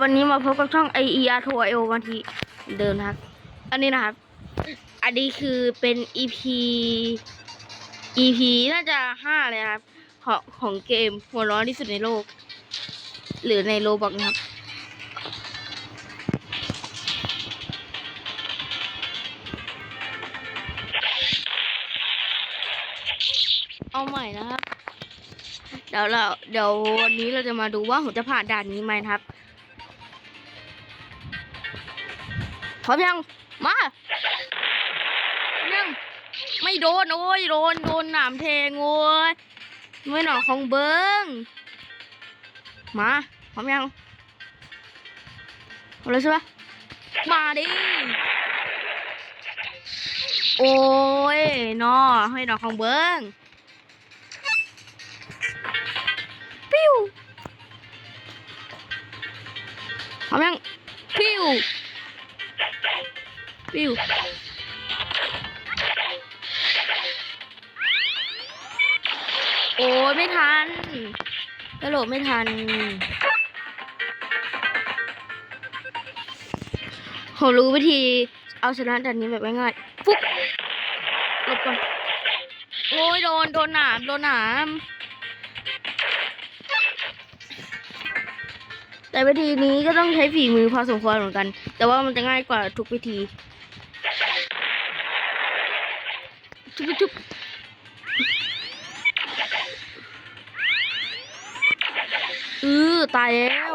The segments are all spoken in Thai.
วันนี้มาพบกับช่อง i e r ทัวร์เอลวันทีเดิมนะครับ อันนี้นะครับ อันนี้คือเป็น EP EP น่าจะห้าเลยครับ ของของเกมหัวร้อนที่สุดในโลก หรือในโลบอกนะครับ เอาใหม่นะครับ เดี๋ยวเราเดี๋ยววันนี้เราจะมาดูว่าผมจะผ่านด่านนี้ไหมนะครับ ร้อมยัง มายังไม่โดน โอ้ย โดน โดนหนามแทงโอ้ยไม่หนอของเบิงมาพร้อมยังเอาเลยใช่ปะมาดิ โอ้ยนอให้หนอของเบิงปิ้วพร้อมยังปิ้ว ปิ้วโอ้ยไม่ทันกระโดดไม่ทันผมรู้วิธีเอาชนะด่านนี้แบบง่ายๆฟุ๊บหลบก่อน โอ้ยโดน โดนหนาม โดนหนาม แต่วิธีนี้ก็ต้องใช้ฝีมือพอสมควรเหมือนกัน แต่ว่ามันจะง่ายกว่าทุกวิธี ตายแล้ว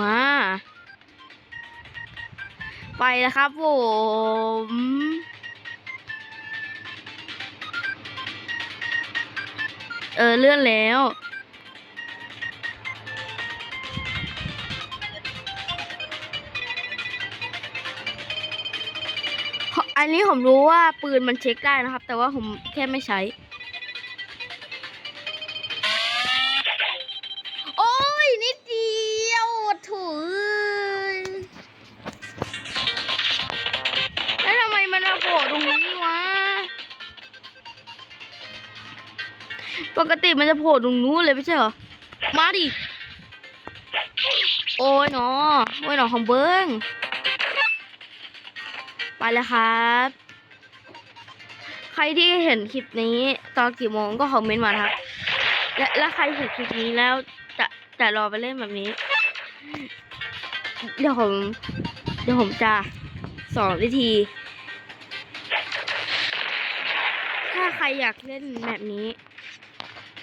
มา ไปแล้วครับผมเออเลื่อนแล้ว อันนี้ผมรู้ว่าปืนมันเช็คได้นะครับ แต่ว่าผมแค่ไม่ใช้ โอ้ย นิดเดียวถุยแล้วทำไมมันมาโผล่ตรงนี้วะ ปกติมันจะโผล่ตรงนู้นเลยไม่ใช่เหรอ มาดิ โอ้ยหนอโอ้ยหนอของเบิ้ง ไปแล้วครับ ใครที่เห็นคลิปนี้ตอนกี่โมงก็คอมเมนต์มาครับ และและใครเห็นคลิปนี้แล้วจะจะรอไปเล่นแบบนี้ เดี๋ยวผม เดี๋ยวผมจะสอนวิธี ถ้าใครอยากเล่นแบบนี้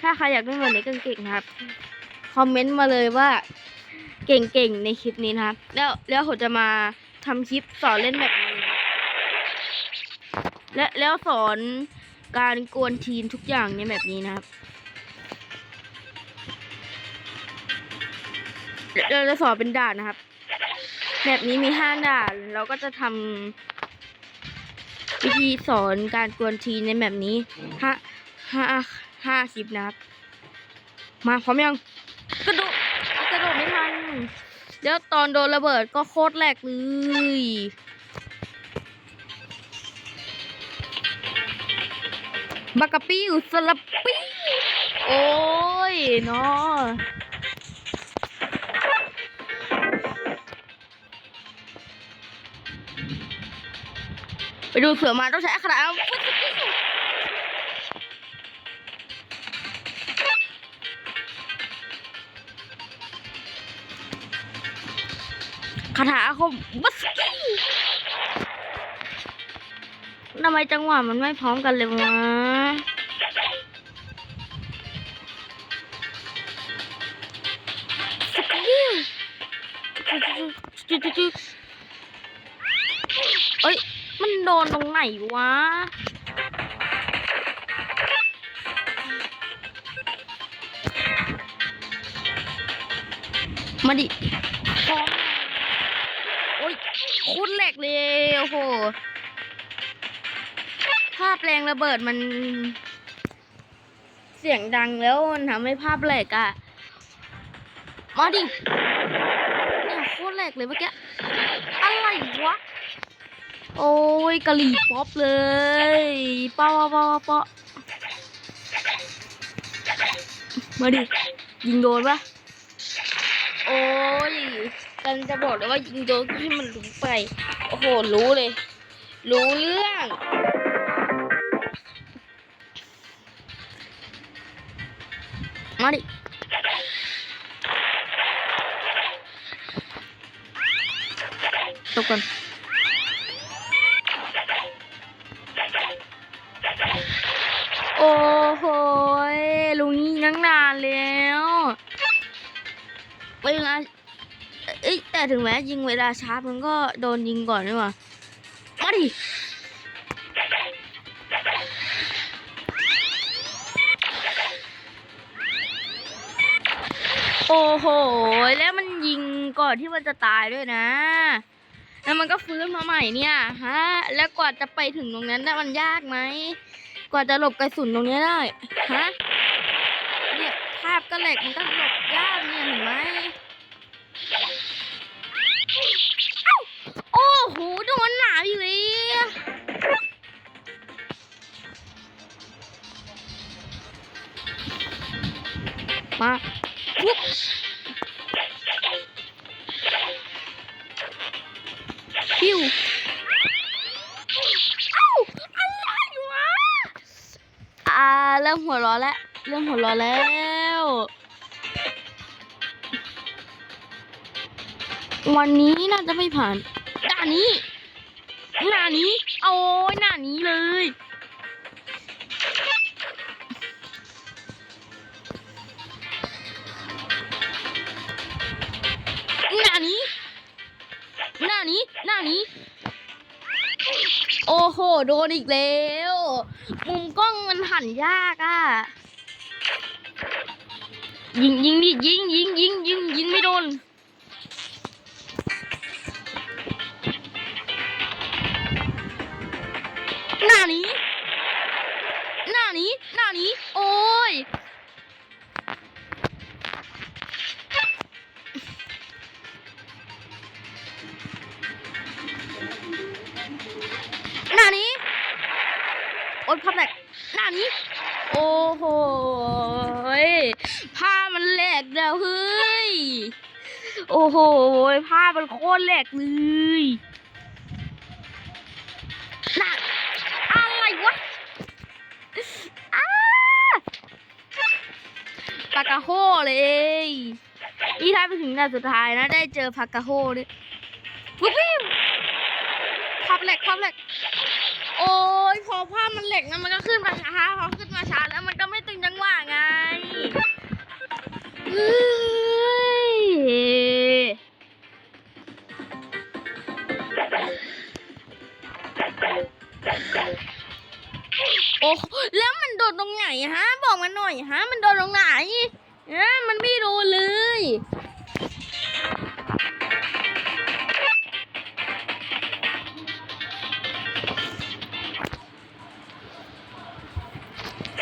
ถ้าใครอยากเล่นแบบนี้เก่งๆครับ คอมเมนต์มาเลยว่าเก่งๆในคลิปนี้นะครับ แล้วแล้วผมจะมาทำคลิปสอนเล่นแบบนี้นะครับ และแล้วสอนการกวนทีนทุกอย่างในแบบนี้นะครับเดี๋ยวเราจะสอนเป็นด่านนะครับ แบบนี้มีห้าด่าน เราก็จะทำวิธีสอนการกวนทีนในแบบนี้ห้าห้าห้าคลิปนะครับ มาพร้อมยังกระโดดกระโดดไม่ทันแล้วตอนโดนระเบิดก็โคตรแหลกเลย บักกะปี้อยู่สลับปี้โอ้ยเนาะไปดูเสือมาต้องใช้อัคระฟึ๊ดคาถาคมบัสกี้ ทำไมจังหวะมันไม่พร้อมกันเลยวะสกิลจุ๊ๆๆเอ้ย มันโดนตรงไหนวะมาดิโอ้ยคุดแหลกเลยโอ้โห ภาพแรงระเบิดมัน เสียงดังแล้วมันทำให้ภาพแหลกอะ่ะมาดิเนี่ยโคตรแหลกเลยเมื่อกี้ อะไรวะ โอ้ยกะหรี่ป๊อปเลยป้าป้าป้าป้ามาดิ ยิงโดนปะโอ้ยกันจะบอกเลยว่ายิงโดนให้มันรู้ไป โอ้โห รู้เลย รู้เรื่อง มาดิตกก่อนโอ้โหลุงยิงตั้งนานแล้วเวลาเอ้ยแต่ถึงแม้ยิงเวลาชาร์จมันก็โดนยิงก่อนนี่หว่ามาดิ โอ้โห แล้วมันยิงก่อนที่มันจะตายด้วยนะ แล้วมันก็ฟื้นมาใหม่เนี่ยฮะ แล้วกว่าจะไปถึงตรงนั้นได้มันยากไหม กว่าจะหลบกระสุนตรงนี้ได้ฮะ เนี่ยภาพก็แหลกมันก็หลบยากเนี่ยเห็นไหมเอ้โอ้โหโดนหนาวอยู่เลยมา ฟิวเอ้าอะไรวะอ่าเริ่มหัวร้อนแล้ว เริ่มหัวร้อนแล้ววันนี้น่าจะไม่ผ่านหน้านี้หน้านี้ โดนอีกแล้ว มุมกล้องมันหันยากอะยิงยิงดิยิงยิงยิงยิงยิงไม่โดน โอ้โหยผ้ามันโคตรแหลกเลยน่ะอะไรวะอ้าปากกาโฮเลย นี่ถ้าไปถึงด่านสุดท้ายนะ ได้เจอปากกาโฮด้วยปุ๊บปิ๊บพับแหลกพับแหลกโอ้ยพอภาพมันเหล็กนะมันก็ขึ้นมาช้าพอขึ้นมาช้าแล้วมันก็ไม่ตึงจังหวะไง อ้แล้วมันโดนตรงไหนฮะ บอกมาหน่อยฮะ มันโดนตรงไหนเอะมันไม่โดนเลย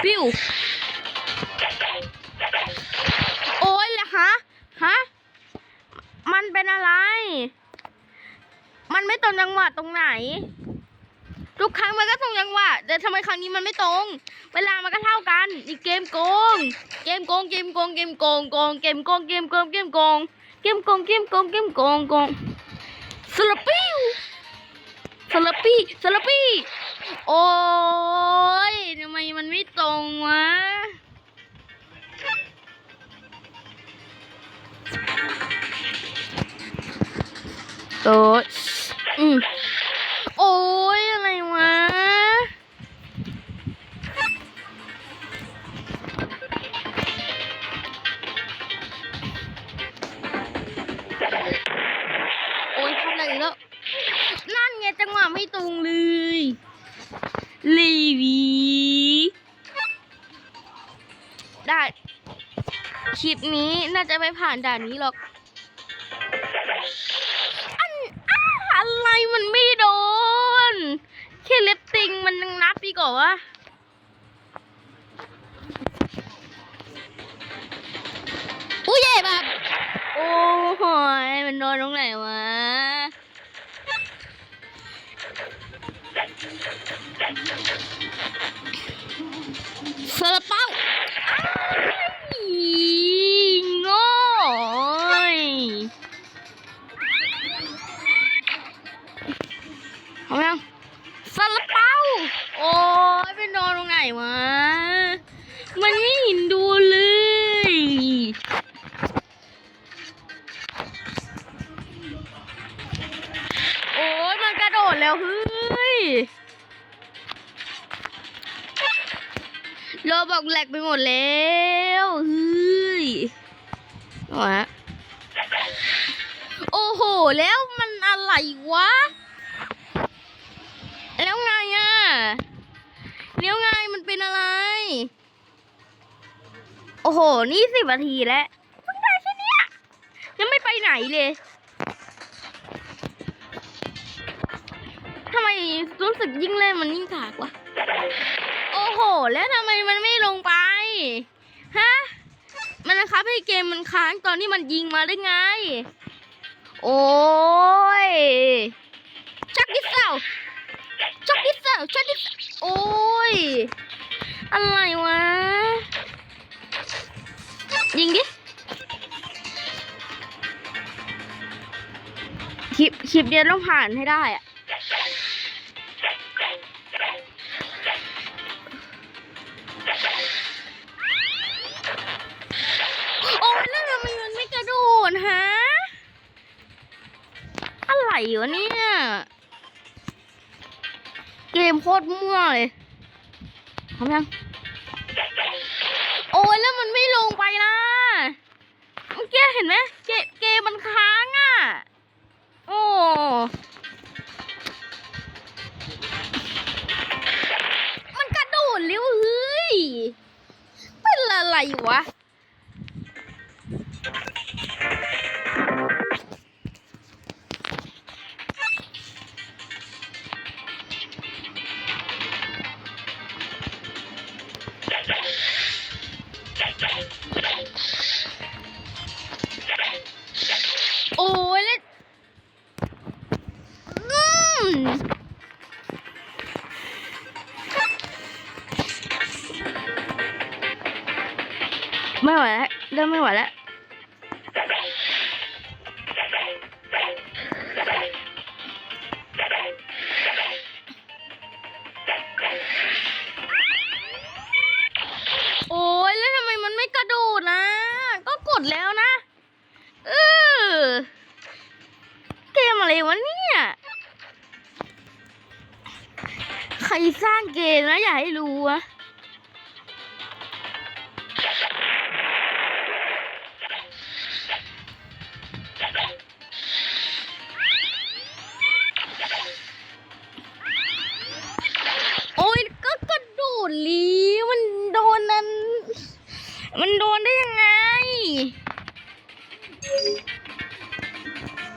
ปิ้วโอ้ยละฮะฮะมันเป็นอะไร มันไม่ตรงจังหวะตรงไหน ทุกครั้งมันก็ตรงจังหวะ แต่ทำไมครั้งนี้มันไม่ตรง เวลามันก็เท่ากัน อีกเกมโกง เกมโกง เกมโกง เกมโกง โกง เกมโกง เกมโกง เกมโกง เกมโกง เกมโกง เกมโกง โกงสลับปิ้วสลับปี้สลับปี้ โอ้ยทำไมมันไม่ตรงวะโอ้ยอืมโอ้ยอะไรวะ ลิปนี้น่าจะไม่ผ่านด่านนี้หรอก บอกแหลกไปหมดแล้วเฮ้ยเอาวะโอ้โห แล้วมันอะไรวะ แล้วไงอะแล้วไงมันเป็นอะไร โอ้โห นี่สิบนาทีแล้วเพิ่งได้แค่เนี้ยยังไม่ไปไหนเลยทำไมรู้สึกยิ่งเล่นมันยิ่งกากวะ โอ้โห แล้วทำไมมันไม่ลงไป ฮะ มันนะครับให้เกมมันค้างตอนที่มันยิงมาได้ไง โอ้ย ชักดิสเซลชักดิสเซลชักดิสโอ้ย อะไรวะ ยิงดิคลิปคลิปเดียวต้องผ่านให้ได้อะ วะเนี่ย เกมโคตรมั่วเลยพร้อมยัง โอ้ยแล้วมันไม่ลงไปนะเมื่อกี้เห็นไหมเกมเกมมันค้างอะ โอ้มันกระโดดเร็วเฮ้ยเป็นอะไรวะ ไหวแล้วเริ่มไม่ไหวแล้วโอ้ยแล้วทำไมมันไม่กระโดดนะ ก็กดแล้วนะเออเกมอะไรวะเนี่ย ใครสร้างเกมนะอย่าให้รู้อะ